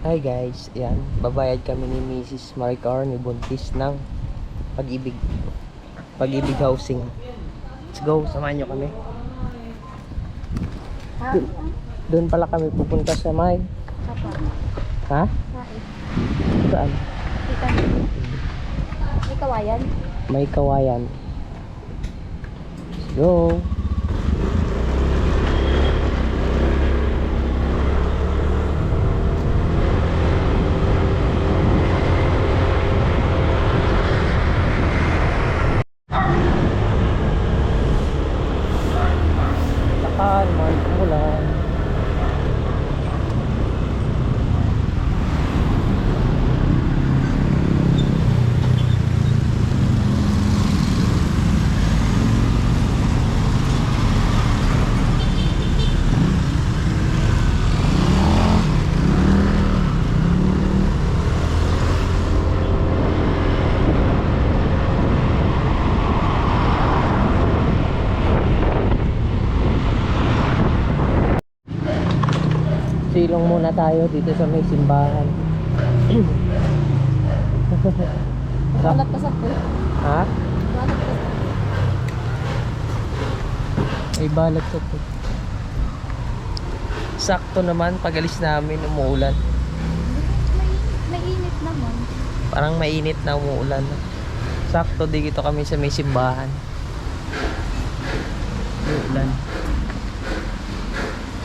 Hi guys, yan. Babayad kami ni Mrs. Maricar ni Buntis ng pag-ibig. Pag-ibig housing. Let's go, samahan nyo kami. Doon, doon pala kami pupunta sa may... Ha? Saan? May kawayan. May kawayan. Let's go. Silong muna tayo dito sa may simbahan. Balat pa sa po. ha? Balat pa sa Ay balat sa to. Sakto naman pagalis namin umuulan. May, may init naman. Parang mainit na umuulan. Sakto dito kami sa may simbahan. Umuulan.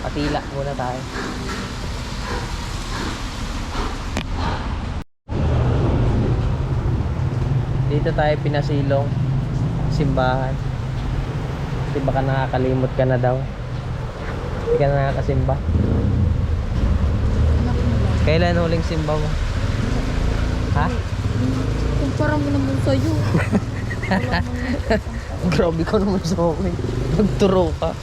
Patila muna tayo. Dito tayo pinasilong simbahan. Kasi baka nakakalimot ka na daw. Hindi ka na nakakasimba. Kailan huling simba mo? Ha? Kumpara mo naman sa'yo. Grabe ka naman sa akin. Nagturo ka.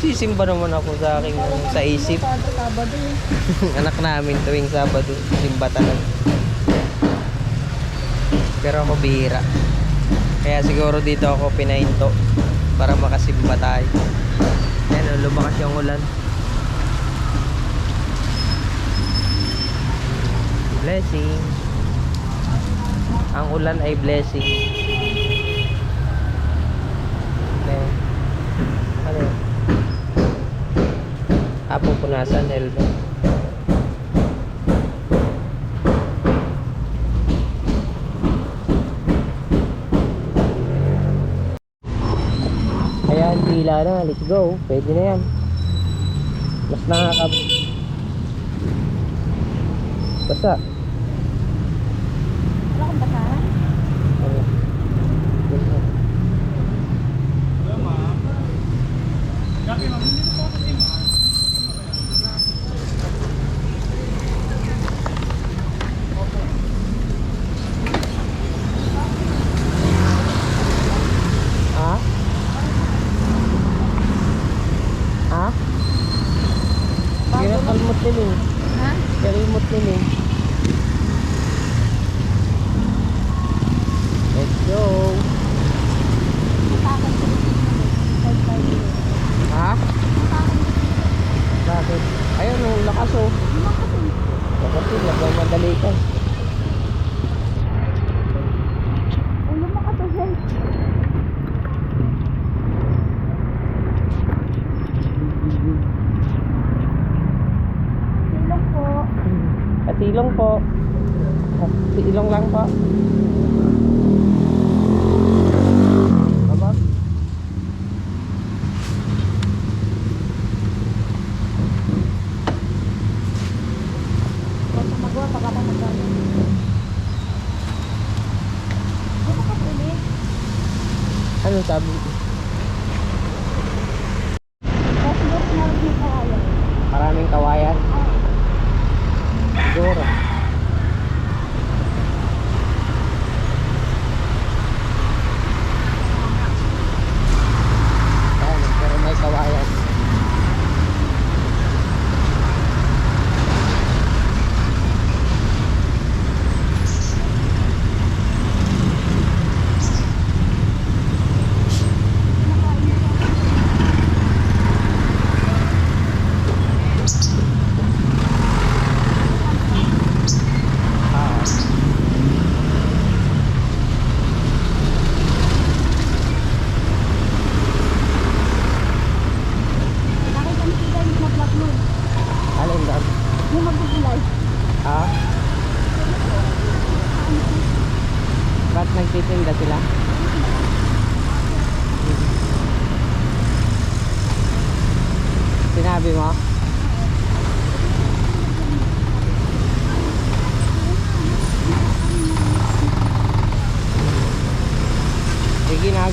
Sisimba naman ako sa aking sa isip. Eh. Anak namin tuwing Sabado, simba talaga. Pero ako bihira. Kaya siguro dito ako pinahinto para makasimba tayo. Yan, oh, lumakas yung ulan. Blessing. Ang ulan ay blessing. Ayan. Ano yun? Ah, pupunasan, helmet. Ayan, pila na. Let's go. Pwede na yan. Mas nakakab... Basta. Wala kang basahan? Ano? Basta. Ha? Ha? Kaya kalmot din eh. Ha? Kalmot din eh. Let's go. Matakan ko rin Five, five, zero. Ha? Matakan ko rin. Bakit? Ayun oh, lakas oh. Lumakas eh. Lakas yun, nagmamadali ka. Oh, lumakas eh. Silong po. Ilong po.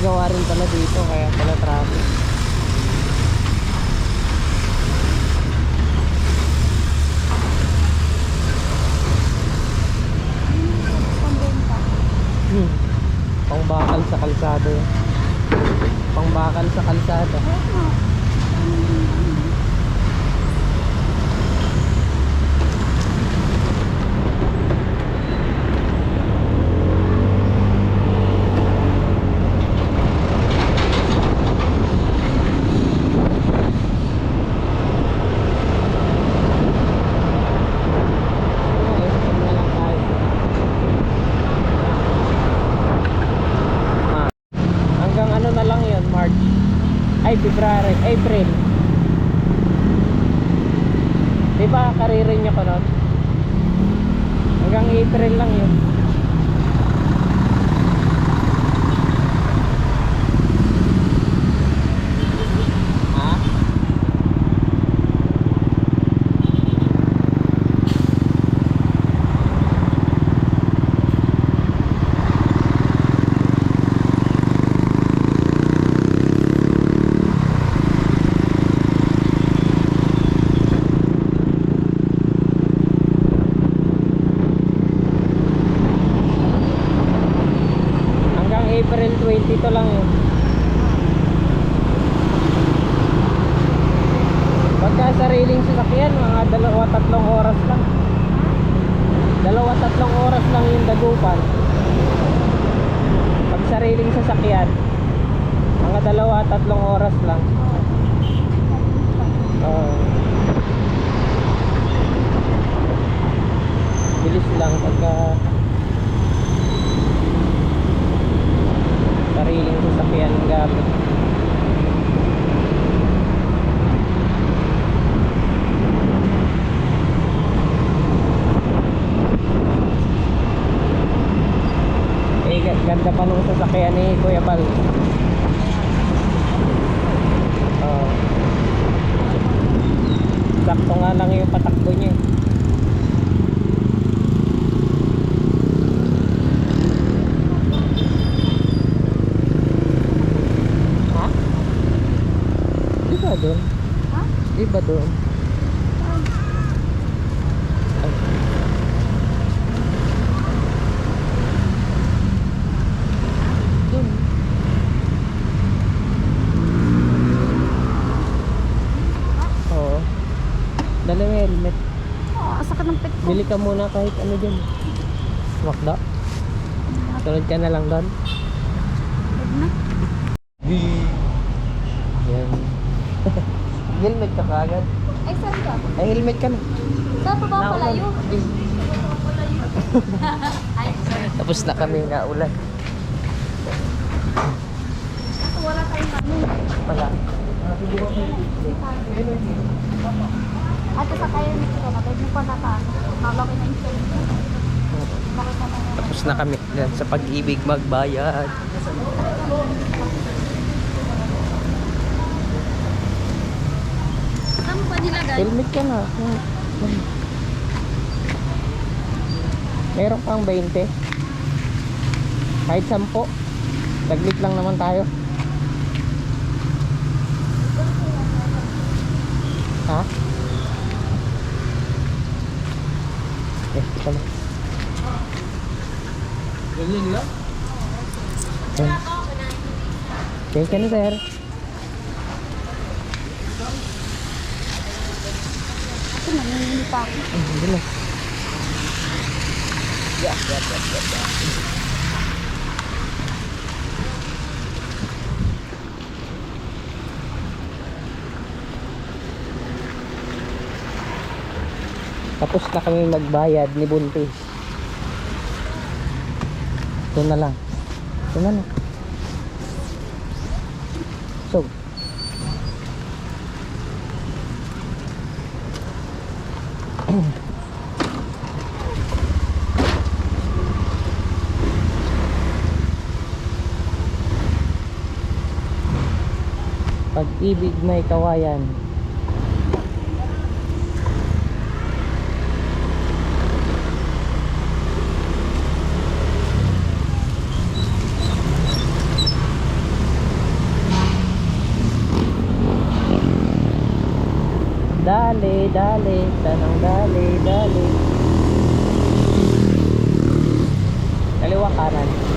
Ginagawa rin pala dito kaya pala traffic. Hmm. Pangbakal sa kalsada. Pangbakal sa kalsada. Ah. Hanggang ano na lang yun, March. Ay, February, April. Di ba karirin nyo ko nun? Hanggang April lang yun. Ha? Hanggang April 20 to lang yun. Pagka sariling sasakyan, mga dalawa tatlong oras lang. Dalawa tatlong oras lang yung dagupan. Pag sariling sasakyan, mga dalawa tatlong oras lang. Oo. Bilis lang pagka sariling sasakyan gamit. Eh, ga- ganda pa nung sasakyan ni Kuya Bal. Oo. Sakto nga lang yung patakbo niya. eh. Ha? Di ba doon? Ha? Di ba doon? Ay. Doon. Oo. Dala mo helmet. Oh, asa ka ng pet ko. Bili ka muna kahit ano dyan. Makda. Tulad ka na lang doon. Yan. helmet ka kaagad. Ay, saan ka? Ay, helmet ka na. Saan pa ba palayo? Ay, sorry. Tapos na kami na ulan. Wala tayong ano. Wala. Ate, sa kaya nito ka na. Pwede pa na? Tapos na kami dyan sa pag-ibig magbayad. Saan ba nilagay? Helmet ka na. Meron pang 20. Kahit 10. Daglit lang naman tayo. Ha? Eh, ito na. Ganyan lang? Yan. Okay ka na, sir. Ito, nanginginig pa ako. Hmm, hindi na. tapos na kami magbayad ni Buntis. Ito na lang. Ito na lang. So pag-ibig may kawayan Dale, tanong dale, dale. Kaliwa kanan.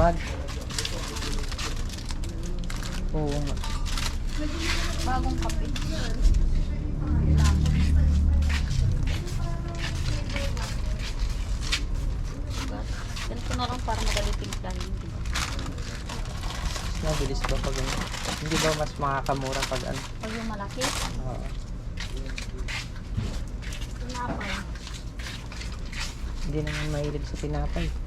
Bag. Oo nga. Bagong kape. Ganito na lang para madali timplahin. di ba? Mabilis ba pag ano? Hindi ba mas makakamura pag ano? Pag yung malaki, Oo. tinapay. Hindi naman mahilig sa tinapay.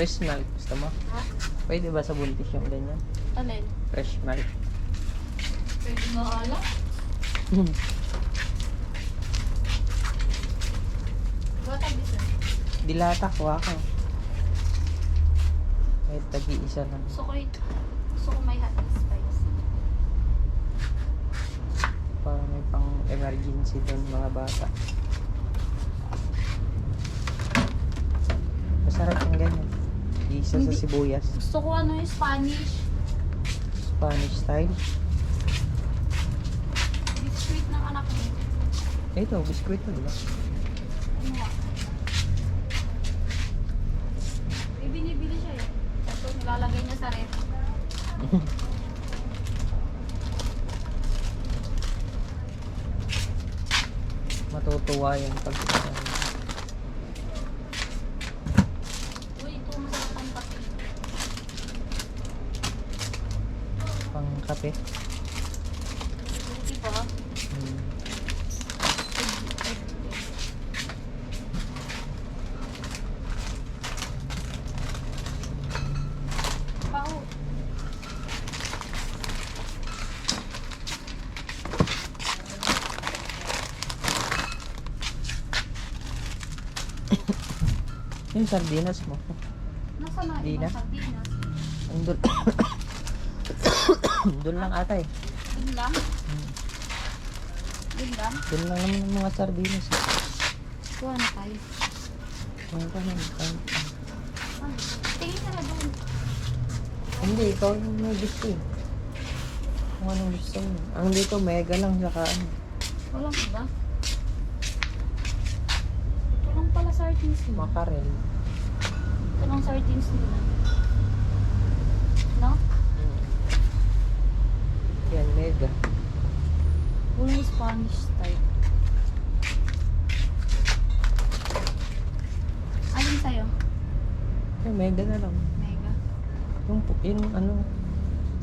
Fresh milk, gusto mo? Ha? Pwede ba sa buntis yung ganyan? Alin? Fresh milk. Pwede mo ala? Bata bisa. Dilata, kuha ka. Kahit tagi-isa lang. Gusto ko ito. Gusto ko may hot and spice. Para may pang emergency doon mga bata. Masarap yung ganyan. Isa sa Hindi. sibuyas. Gusto ko ano yung Spanish. Spanish style. Biscuit ng anak mo. Ito, biskuit to, di ba? Ano nga? Binibili siya eh. Tapos nilalagay niya sa ref. Matutuwa yan pag Uy, ito masarap ang kape. pang kape. Diba? Hmm. Yung sardinas mo. Nasa na ibang sardinas? Andun. Doon lang ata eh. Yun lang? Hmm. Lang? Doon lang naman ang mga sardinas. eh. Kuha na tayo. Ano ka na? Ano? Ano? Tingin ka na doon. Hindi, ikaw yung may gusto eh. Kung anong gusto mo. Ang dito, mega lang saka ano. Walang iba. Ito lang pala sardines nila. Makarel. Ito lang sardines nila. No? Mega. Full Spanish type. Alin sa'yo? Ay, mega na lang. Mega. Yung, yung ano,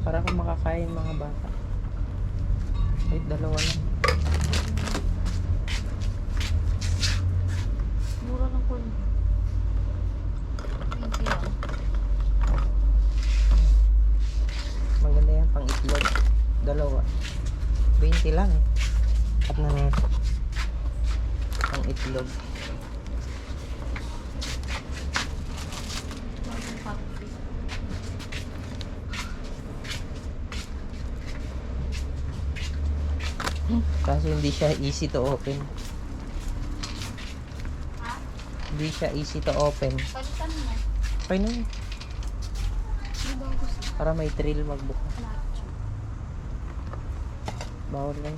para kung makakain mga bata. Kahit dalawa lang. Mura lang po. 20 lang. Maganda yan, pang itlog. Dalawa. 20 lang eh. At na factory. Kaso hindi siya easy to open. Ha? Hindi siya easy to open. Palitan mo. Okay na yun. Para may thrill magbukas. Nacho. Bawal lang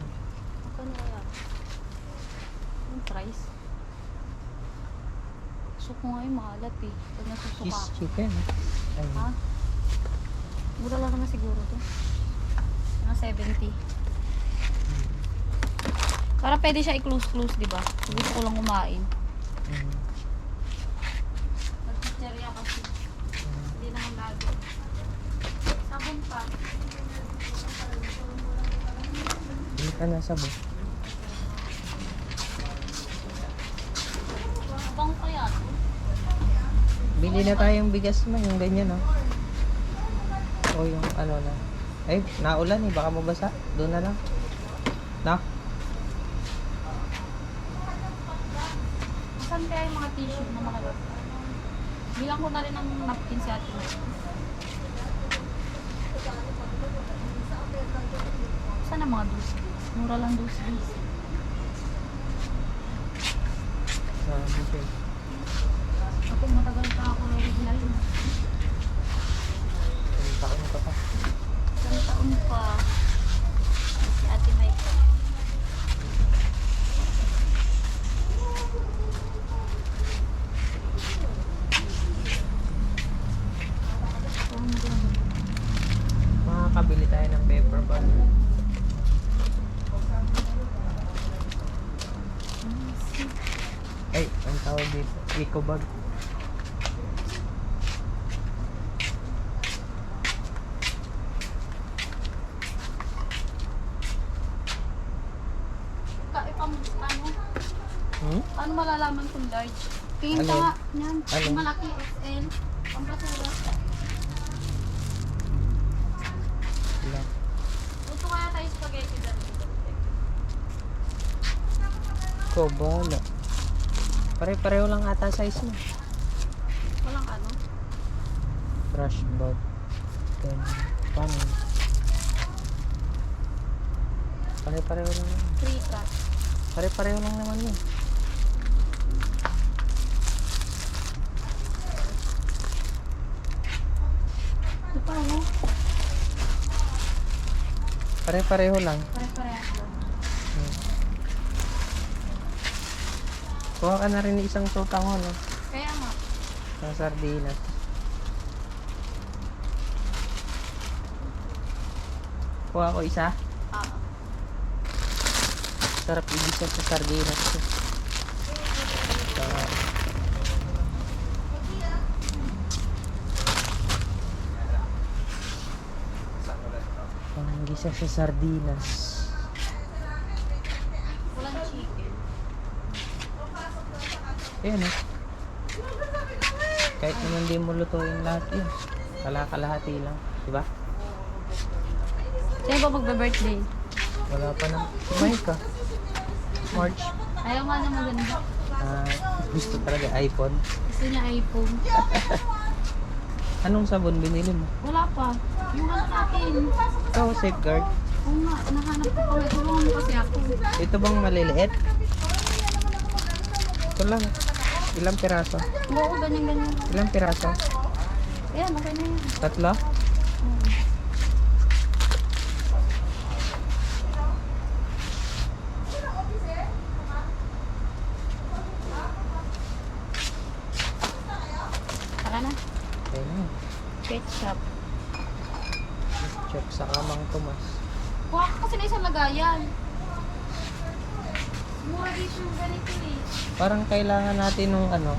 na kaya. Yung price? Gusto ko nga yung maalat eh. Pag nasusuka Cheese chicken. Ay, Ha? Mura lang naman siguro to. Mga 70. Para pwede siya i-close-close, di ba? Gusto ko lang kumain. mm, Nag-chicheria kasi. Hindi naman lagi. Sabon pa. Hindi ka nasa bo. Bili na tayong bigas mo, yung ganyan, no? O yung ano na. Ay, naulan eh, baka mabasa. Doon na lang. Na? Saan kaya yung mga tissue na makalap? Bilang ko na rin ng napkin si ate. Saan ang mga dos Mura lang dos Sa buffet. Ako matagal pa ako nag-live. Ang taon ka pa. Isang taon pa. Si ate Mike. Makakabili tayo ng paper bag. Ay, ang tawag dito. Eco bag. Ka, ipam, ano? Hmm? Paano malalaman kung large? Tingin Ano yan. Ano? Malaki SL. Pampasura. Wala. Gusto kaya tayo spaghetti dyan. Ko, bahala. Pare-pareho lang ata size mo. Walang ano. Trash bag. Then, paano? Pare-pareho lang. Three cut. Pare-pareho lang naman yun. Pare-pareho lang. Pare-parehas lang. Hmm. Kuha ka na rin ng isang sotango, no? Kaya nga. Sa sardinas. Kuha ko isa. Ah. Sarap ibisa sa sardinas. to. Sa- Ang gisa sa sardinas. Walang chicken. Ayan eh. Kahit naman di mo lutuin lahat yun. Kalakalahati lang. Diba? Sino ba magbe-birthday? Wala pa na. Kumain ka. March. Ayaw nga na maganda. Ah, gusto talaga iPhone. Gusto niya iPhone. Anong sabon binili mo? Wala pa. Yung ano natin. Ito, safeguard. Oo nga, nahanap ko pa. Tulungan mo kasi ako. Ito bang maliliit? Ito lang. Ilang piraso? Oo, ganyan-ganyan. Ilang piraso? Ayan, okay na yan. Tatlo? Hmm. Tara na. Okay na. Ketchup. Check sa kamang Tomas. Kuha ka kasi na isang lagayan. Mura dito yung ganito eh. Parang kailangan natin nung ano,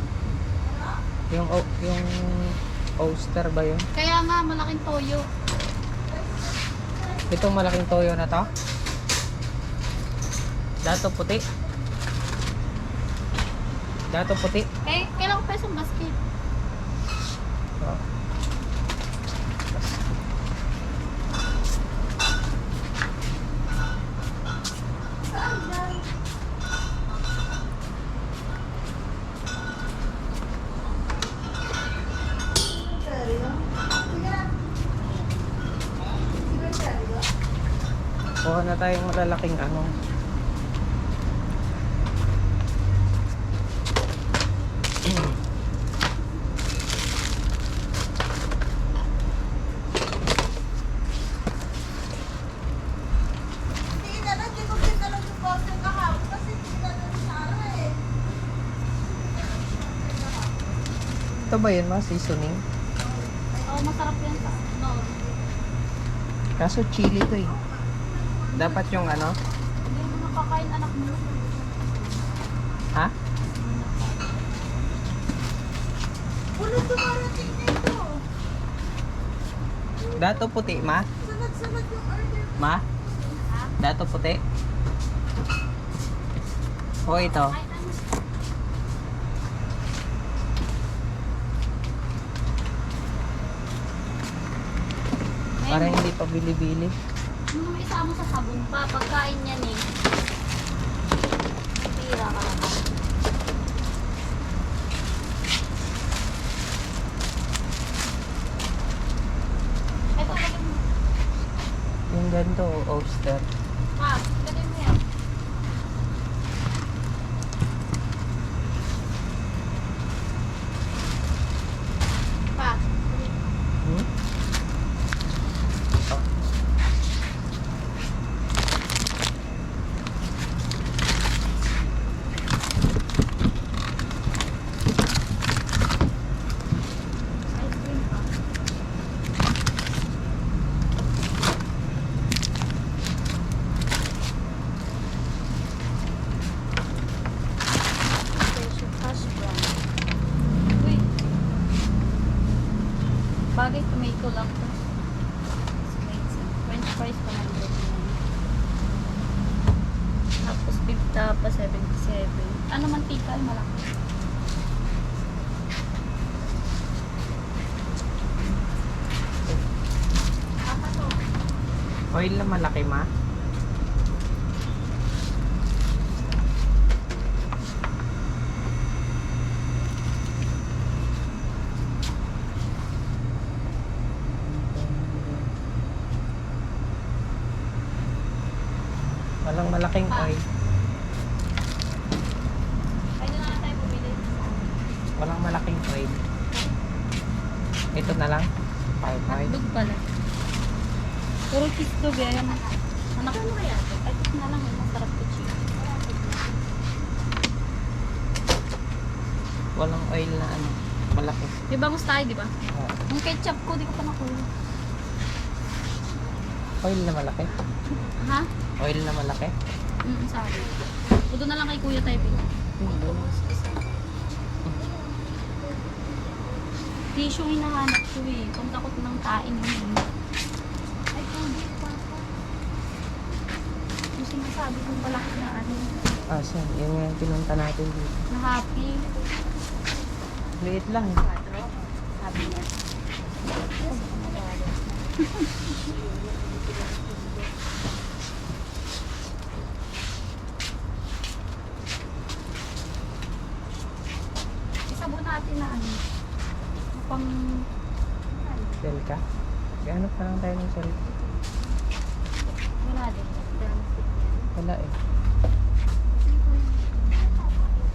yung o- yung oyster ba yun? Kaya nga, malaking toyo. Itong malaking toyo na to? Dato puti? Dato puti? Eh, kailangan pa isang basket. Oh. Kuha na tayong malalaking ano. Ito ba yun, ma? Seasoning? Oo, masarap yan sa no. Kaso chili to eh. Dapat yung ano? Hindi mo nakakain anak mo. Ha? Ulo dumarating nito. Dato puti, ma? Sunod-sunod yung order. Ma? Dato puti? O ito? Ay, ano? Hindi pa bili-bili. Yung may isama sa sabon pa, pagkain yan eh. Tira ka naman. Mo. Yung ganito, oyster. Pa, lagyan mo yan. Pa, Hmm? Ito. ice cream pa. Special hash brown. Uy. Bagay tomato lang to. Spicy. French fries pa lang din. Tapos pipta pa 77. Ano mantika ay malaki. Apa to? Oil na malaki, ma? Walang malaking oil. Bumili. Walang malaking oil. Ito na lang. Five oil. Hotdog pala. Puro cheese dog eh. Anak ano kaya? Ay, ito na lang. eh. Masarap to cheese. Walang oil na ano. Malaki. Di ba gusto tayo, di ba? Oh. Yung ketchup ko, di ko pa nakuha. Oil na malaki. Ha? Oil na malaki. Mm. O doon na lang kay kuya tayo. Pili. Tissue yung hinahanap ko eh. Kung takot ng kain yun. Ay, hindi pa. Yung sinasabi kong palaki na ano, Ah? Yan yung pinunta natin dito. na happy. Liit lang. Sabi niya. Isabot natin na ano. Pang... Sell ka? Lang tayo ng sell? Wala din. Wala eh.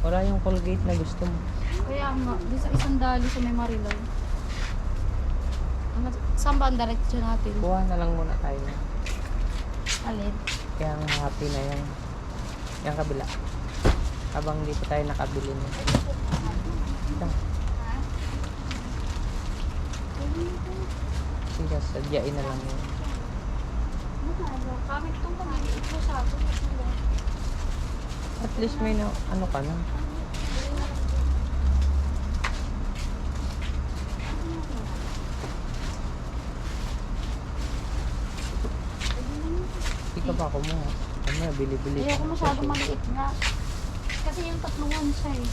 Wala yung Colgate na gusto mo. Kaya nga, di sa isang dali sa may Marilao. Ano, Saan ba ang diretsyo natin? Kuha na lang muna tayo. Alin? Kaya nga happy na yan. Yung kabila. Habang hindi pa tayo nakabili na. Ito. Sige, sadyain na lang yun. Kamit itong pamiliit mo sa akin. At least may na, ano ka na. Ikaw pa kumuha. Ano, bili-bili. Ayoko masyadong maliit nga. Kasi yung tatlungan siya eh.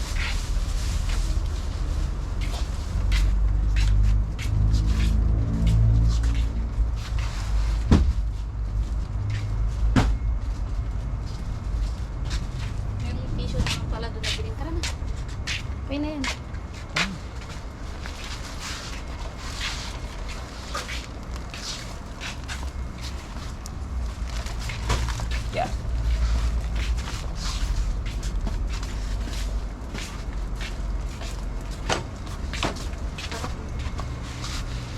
Yung tissue naman pala doon na bilhin. Tara na. Okay na yan. Yeah.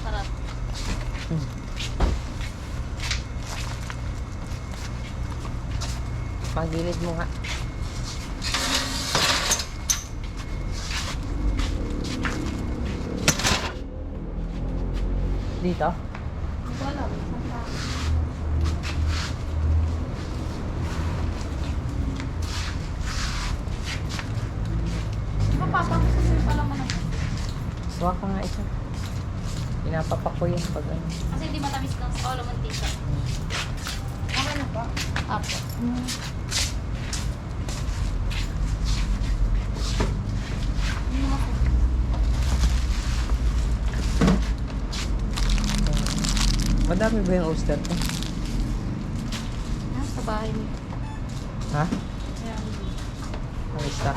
Sarap. Pagilid mo nga. Dito? Hindi ko alam. Saan ba? Di ba papa ko sa pala mo na? Suwa ka nga isa. Pinapapak ko yan pag ano. Kasi hindi matamis ng sa oh, mantika. Ano na ba? Apo. Ano ako? Madami ba yung oyster ko? Nasa bahay niyo. Ha? Kaya, Ang isa.